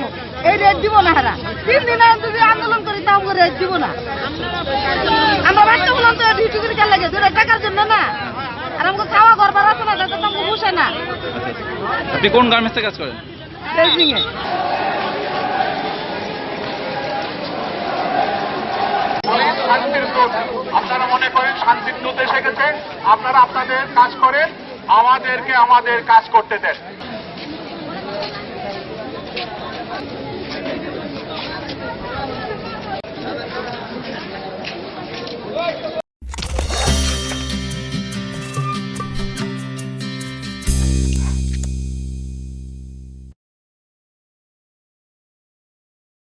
দিব এই রেট দিব না হারা। তিন দিন যদি আন্দোলন করি তাও করে রেট দিব না। আমরা বাচ্চা বললাম তো ডিউটি করে কেন লাগে। দুটা টাকার জন্য না। আর আমাকে খাওয়া ঘর বার আছে না তাতে তো আমাকে বসে না। আপনি কোন গার্মেন্টসে কাজ করেন? বেজিংয়ে আপনারা মনে করেন শান্তির দূত এসে গেছে? আপনারা আপনাদের কাজ করেন। আমাদেরকে আমাদের কাজ করতে দেন।